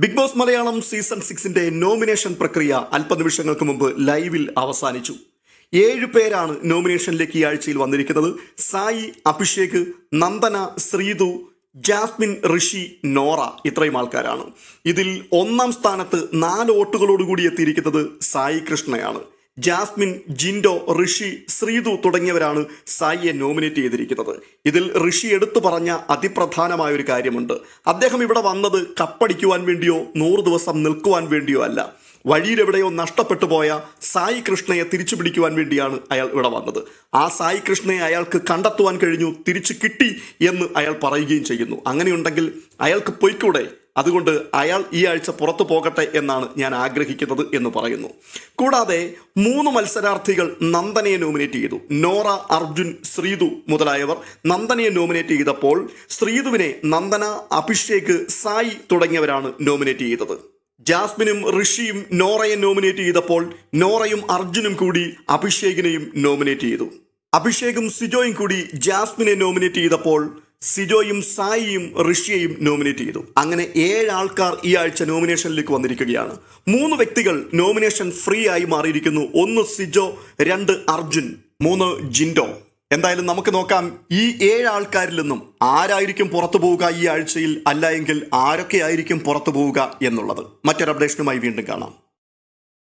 Big boss Malayalam season സിക്സിന്റെ nomination പ്രക്രിയ അല്പനിമിഷങ്ങൾക്ക് മുമ്പ് ലൈവിൽ അവസാനിച്ചു. ഏഴ് പേരാണ് നോമിനേഷനിലേക്ക് ഈ ആഴ്ചയിൽ വന്നിരിക്കുന്നത്. സായി അഭിഷേക് നന്ദന ശ്രീതു ജാസ്മിൻ ഋഷി നോറ ഇത്രയും ആൾക്കാരാണ്. ഇതിൽ ഒന്നാം സ്ഥാനത്ത് നാല് വോട്ടുകളോടുകൂടി എത്തിയിരിക്കുന്നത് സായി കൃഷ്ണയാണ്. ജാസ്മിൻ ജിൻഡോ ഋഷി ശ്രീതു തുടങ്ങിയവരാണ് സായിയെ നോമിനേറ്റ് ചെയ്തിരിക്കുന്നത്. ഇതിൽ ഋഷി എടുത്തു പറഞ്ഞ അതിപ്രധാനമായ ഒരു കാര്യമുണ്ട്. അദ്ദേഹം ഇവിടെ വന്നത് കപ്പടിക്കുവാൻ വേണ്ടിയോ നൂറ് ദിവസം നിൽക്കുവാൻ വേണ്ടിയോ അല്ല. വഴിയിലെവിടെയോ നഷ്ടപ്പെട്ടു പോയ സായി കൃഷ്ണയെ തിരിച്ചു പിടിക്കുവാൻ വേണ്ടിയാണ് അയാൾ ഇവിടെ വന്നത്. ആ സായി കൃഷ്ണയെ അയാൾക്ക് കണ്ടെത്തുവാൻ കഴിഞ്ഞു തിരിച്ചു കിട്ടി എന്ന് അയാൾ പറയുകയും ചെയ്യുന്നു. അങ്ങനെയുണ്ടെങ്കിൽ അയാൾക്ക് പൊയ്ക്കൂടെ? അതുകൊണ്ട് അയാൾ ഈ ആഴ്ച പുറത്തു പോകട്ടെ എന്നാണ് ഞാൻ ആഗ്രഹിക്കുന്നത് എന്ന് പറയുന്നു. കൂടാതെ മൂന്ന് മത്സരാർത്ഥികൾ നന്ദനയെ നോമിനേറ്റ് ചെയ്തു. നോറ അർജുൻ ശ്രീതു മുതലായവർ നന്ദനയെ നോമിനേറ്റ് ചെയ്തപ്പോൾ ശ്രീതുവിനെ നന്ദന അഭിഷേക് സായി തുടങ്ങിയവരാണ് നോമിനേറ്റ് ചെയ്തത്. ജാസ്മിനും ഋഷിയും നോറയെ നോമിനേറ്റ് ചെയ്തപ്പോൾ നോറയും അർജുനും കൂടി അഭിഷേകിനെയും നോമിനേറ്റ് ചെയ്തു. അഭിഷേകും സിജോയും കൂടി ജാസ്മിനെ നോമിനേറ്റ് ചെയ്തപ്പോൾ സിജോയും സായിയും ഋഷിയെയും നോമിനേറ്റ് ചെയ്തു. അങ്ങനെ ഏഴ് ആൾക്കാർ ഈ ആഴ്ച നോമിനേഷനിലേക്ക് വന്നിരിക്കുകയാണ്. മൂന്ന് വ്യക്തികൾ നോമിനേഷൻ ഫ്രീ ആയി മാറിയിരിക്കുന്നു. ഒന്ന് സിജോ രണ്ട് അർജുൻ മൂന്ന് ജിൻഡോ. എന്തായാലും നമുക്ക് നോക്കാം ഈ ഏഴ് ആൾക്കാരിൽ നിന്നും ആരായിരിക്കും പുറത്തു പോവുക ഈ ആഴ്ചയിൽ? അല്ല എങ്കിൽ ആരൊക്കെ ആയിരിക്കും പുറത്തു പോവുക എന്നുള്ളത്. മറ്റൊരു അപ്ഡേഷനുമായി വീണ്ടും കാണാം.